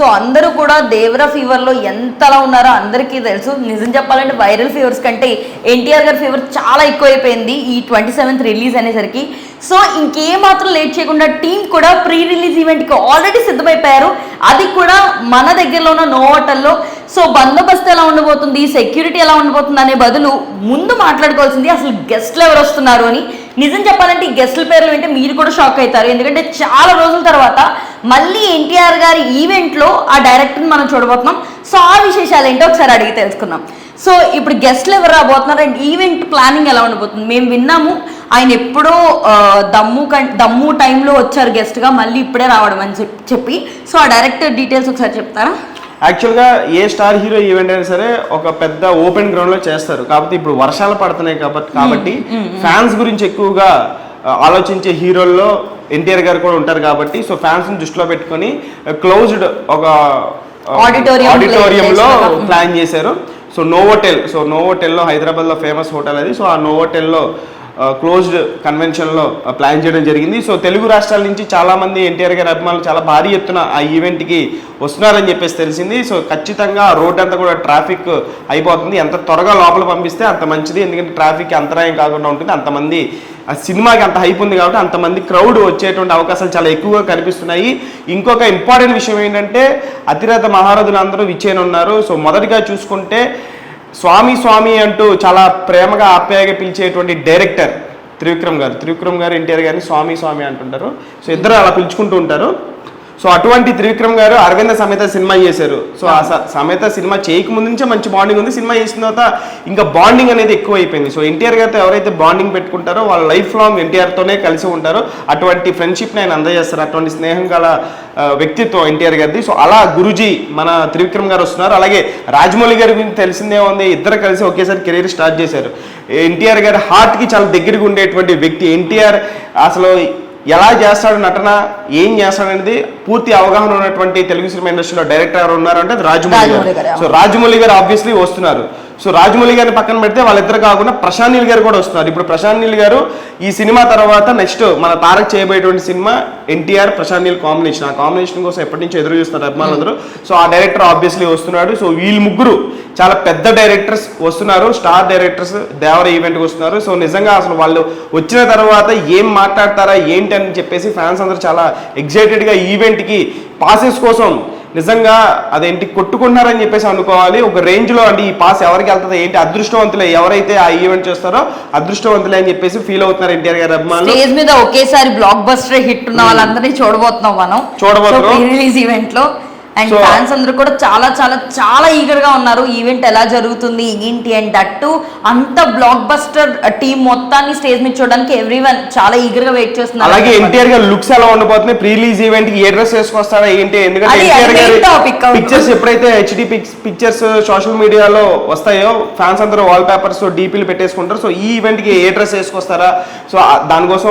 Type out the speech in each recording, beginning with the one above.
So అందరూ కూడా దేవరా ఫీవర్లో ఎంతలా ఉన్నారో అందరికీ తెలుసు. నిజం చెప్పాలంటే వైరల్ ఫీవర్స్ కంటే ఎన్టీఆర్ గారి ఫీవర్ చాలా ఎక్కువైపోయింది ఈ ట్వంటీ సెవెంత్ రిలీజ్ అనేసరికి. సో ఇంకేమాత్రం లేట్ చేయకుండా టీం కూడా ప్రీ రిలీజ్ ఈవెంట్కి ఆల్రెడీ సిద్ధమైపోయారు. అది కూడా మన దగ్గరలో ఉన్న నో హోటల్లో. సో బందోబస్తు ఎలా ఉండబోతుంది? సెక్యూరిటీ ఎలా ఉండబోతుంది అనే బదులు ముందు మాట్లాడుకోవాల్సింది అసలు గెస్ట్లు ఎవరు వస్తున్నారు అని. నిజం చెప్పాలంటే ఈ గెస్ట్ల పేర్లు వింటే మీరు కూడా షాక్ అవుతారు. ఎందుకంటే చాలా రోజుల తర్వాత మళ్ళీ ఎన్టీఆర్ గారి ఈవెంట్లో ఆ డైరెక్టర్ని మనం చూడబోతున్నాం. సో ఆ విశేషాలు ఏంటో ఒకసారి అడిగి తెలుసుకుందాం. సో ఇప్పుడు గెస్ట్లు ఎవరు రాబోతున్నారు అండ్ ఈవెంట్ ప్లానింగ్ ఎలా ఉండబోతుంది? మేము విన్నాము ఆయన ఎప్పుడో దమ్ము దమ్ము టైంలో వచ్చారు గెస్ట్గా మళ్ళీ ఇప్పుడే రావడం అని చెప్- చెప్పి. సో ఆ డైరెక్టర్ డీటెయిల్స్ ఒకసారి చెప్తారా? యాక్చువల్గా ఏ స్టార్ హీరో ఈవెంట్ అయినా సరే ఒక పెద్ద ఓపెన్ గ్రౌండ్లో చేస్తారు. కాకపోతే ఇప్పుడు వర్షాలు పడుతున్నాయి కాబట్టి కాబట్టి ఫ్యాన్స్ గురించి ఎక్కువగా ఆలోచించే హీరోల్లో ఎన్టీఆర్ గారు కూడా ఉంటారు కాబట్టి సో ఫ్యాన్స్ని దృష్టిలో పెట్టుకొని క్లోజ్డ్ ఒక Auditorium ఆడిటోరియంలో. ప్లాన్ చేశారు సో నోవోటెల్ సో నోవోటెల్లో హైదరాబాద్లో ఫేమస్ హోటల్ అది సో ఆ నోవోటెల్లో క్లోజ్డ్ కన్వెన్షన్లో ప్లాన్ చేయడం జరిగింది. సో తెలుగు రాష్ట్రాల నుంచి చాలామంది ఎన్టీఆర్ గారి అభిమానులు చాలా భారీ ఎత్తున ఆ ఈవెంట్కి వస్తున్నారని చెప్పేసి తెలిసింది. సో ఖచ్చితంగా రోడ్ అంతా కూడా ట్రాఫిక్ అయిపోతుంది. ఎంత త్వరగా లోపల పంపిస్తే అంత మంచిది. ఎందుకంటే ట్రాఫిక్ అంతరాయం కాకుండా ఉంటుంది. అంతమంది ఆ సినిమాకి అంత హైప్ ఉంది కాబట్టి అంతమంది క్రౌడ్ వచ్చేటువంటి అవకాశాలు చాలా ఎక్కువగా కనిపిస్తున్నాయి. ఇంకొక ఇంపార్టెంట్ విషయం ఏంటంటే అతిరథ మహారథులు అందరూ విచ్చేయని ఉన్నారు సో మొదటిగా చూసుకుంటే స్వామి స్వామి అంటూ చాలా ప్రేమగా ఆప్యాయగా పిలిచేటువంటి డైరెక్టర్ త్రివిక్రమ్ గారు. త్రివిక్రమ్ గారు ఎన్టీఆర్ గారిని స్వామి స్వామి అంటుంటారు. సో ఇద్దరు అలా పిలుచుకుంటూ ఉంటారు. సో అటువంటి త్రివిక్రమ్ గారు అరవింద సమేత సినిమా చేశారు. సో ఆ సమేత సినిమా చేయకముందు నుంచే మంచి బాండింగ్ ఉంది. సినిమా చేసిన తర్వాత ఇంకా బాండింగ్ అనేది ఎక్కువ అయిపోయింది సో ఎన్టీఆర్ గారితో ఎవరైతే బాండింగ్ పెట్టుకుంటారో వాళ్ళ లైఫ్ లాంగ్ ఎన్టీఆర్తోనే కలిసి ఉంటారో. అటువంటి ఫ్రెండ్షిప్ని ఆయన అందజేస్తారు. అటువంటి స్నేహం గల వ్యక్తిత్వం ఎన్టీఆర్ గారిది. సో అలా గురుజీ మన త్రివిక్రమ్ గారు వస్తున్నారు. అలాగే రాజమౌళి గారి గురించి తెలిసిందే ఉంది. ఇద్దరు కలిసి ఒకేసారి కెరీర్ స్టార్ట్ చేశారు. ఎన్టీఆర్ గారి హార్ట్కి చాలా దగ్గరగా ఉండేటువంటి వ్యక్తి ఎన్టీఆర్. అసలు ఎలా చేస్తాడు నటన? ఏం చేస్తాడు అనేది పూర్తి అవగాహన ఉన్నటువంటి తెలుగు సినిమా ఇండస్ట్రీలో డైరెక్టర్ ఎవరు ఉన్నారు అంటే అది రాజమౌళి గారు, గారు సో రాజమౌళి గారు ఆబ్వియస్లీ వస్తున్నారు. సో రాజమౌళి గారిని పక్కన పెడితే వాళ్ళిద్దరు కాకుండా ప్రశాంత్ నీల్ గారు కూడా వస్తున్నారు. ఇప్పుడు ప్రశాంత్ నీల్ గారు ఈ సినిమా తర్వాత నెక్స్ట్ మన తారక్ చేయబోయేటువంటి సినిమా ఎన్టీఆర్ ప్రశాంత్ నీల్ కాంబినేషన్ ఆ కాంబినేషన్ కోసం ఎప్పటి నుంచో ఎదురు చూస్తున్నారు అభిమానులందరూ సో ఆ డైరెక్టర్ ఆబ్వియస్లీ వస్తున్నాడు. సో వీళ్ళు ముగ్గురు చాలా పెద్ద డైరెక్టర్స్ వస్తున్నారు. స్టార్ డైరెక్టర్స్ దేవర ఈవెంట్కి వస్తున్నారు. సో నిజంగా అసలు వాళ్ళు వచ్చిన తర్వాత ఏం మాట్లాడతారా ఏంటి అని చెప్పేసి ఫ్యాన్స్ అందరూ చాలా ఎగ్జైటెడ్గా ఈవెంట్కి పాసెస్ కోసం నిజంగా అదేంటి కొట్టుకుంటున్నారని చెప్పేసి అనుకోవాలి. ఒక రేంజ్లో అండి ఈ పాస్ ఎవరికి వెళ్తుందో ఏంటి అదృష్టవంతులే ఎవరైతే ఆ ఈవెంట్ చేస్తారో అదృష్టవంతులే అని చెప్పేసి ఫీల్ అవుతున్నారు ఎన్టీఆర్ గారి అభిమానులు. స్టేజ్ మీద ఒకేసారి బ్లాక్ బస్టర్ హిట్ ఉన్న వాళ్ళందరినీ చూడబోతున్నాం మనం. చూడబోతున్నాం. రిలీజ్ ఈవెంట్లో అండ్ ఫ్యాన్స్ అందరూ కూడా చాలా చాలా చాలా ఈగర్గా ఉన్నారు. ఈవెంట్ ఎలా జరుగుతుంది ఏంటి అండ్ దట్టు అంత బ్లాక్ బస్టర్ టీం మొత్తాన్ని స్టేజ్ మీద చూడడానికి ఎవ్రీ వన్ చాలా ఈగర్గా వెయిట్ చేస్తున్నారు. అలాగే ఎన్టీఆర్ గారి లుక్స్ ఎలా ఉండబోతున్నాయి? ప్రీ రిలీజ్ ఈవెంట్కి ఏ డ్రెస్ వేసుకొస్తాడా ఏంటి? ఎందుకంటే ఎన్టీఆర్ గారి. పిక్చర్స్ ఎప్పుడైతే హెచ్డి పిక్చర్స్ సోషల్ మీడియాలో వస్తాయో ఫ్యాన్స్ అందరూ వాల్ పేపర్స్ డీపీలు పెట్టేసుకుంటారు. సో ఈ ఈవెంట్కి ఏ డ్రెస్ వేసుకొస్తారా? సో దానికోసం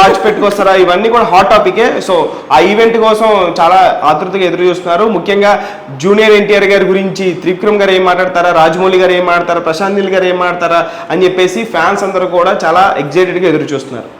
వాచ్ పెట్టుకొస్తారా? ఇవన్నీ కూడా హాట్ టాపికే సో ఆ ఈవెంట్ కోసం చాలా ఆతృతగా ఎదురు చూస్తున్నారు. ముఖ్యంగా జూనియర్ ఎన్టీఆర్ గారి గురించి త్రివిక్రమ్ గారు ఏం మాట్లాడతారా రాజమౌళి గారు ఏం మాట్లాడతారా ప్రశాంత్ నీల్ గారు ఏం మాట్లాడతారా అని చెప్పేసి ఫ్యాన్స్ అందరూ కూడా చాలా ఎగ్జైటెడ్గా ఎదురు చూస్తున్నారు.